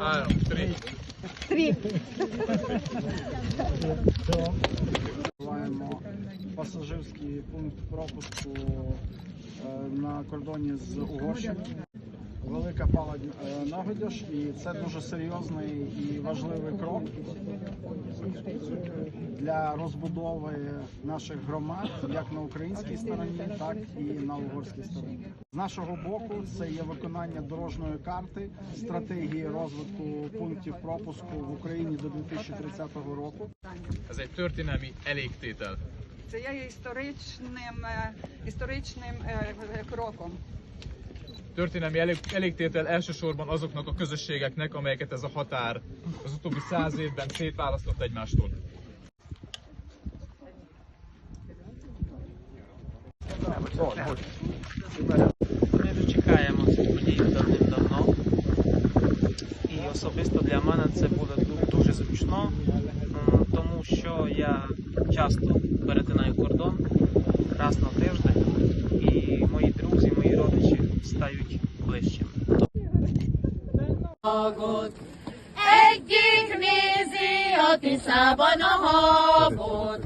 А, три. Три. Пасажирський пункт пропуску е, на кордоні з Угорщиною. Велика пала е, нагодяж, і це дуже серйозний і важливий крок для розбудови наших громад як на українській стороні, так і на угорській стороні. З нашого боку це є виконання дорожньої карти стратегії розвитку пунктів пропуску в Україні до 2030 року. Egy történelmi elégtétel. Це є історичним, е, історичним е, кроком. Történelmi elég, elégtétel elsősorban azoknak a közösségeknek, amelyeket ez a határ az utóbbi száz évben szétválasztott egymástól. Ми вже чекаємо цю подію давним-давно. І особисто для мене це буде ду- дуже зручно, м, тому що я часто перетинаю кордон Стають ближчими. Egyik nézi a Tiszában a habot,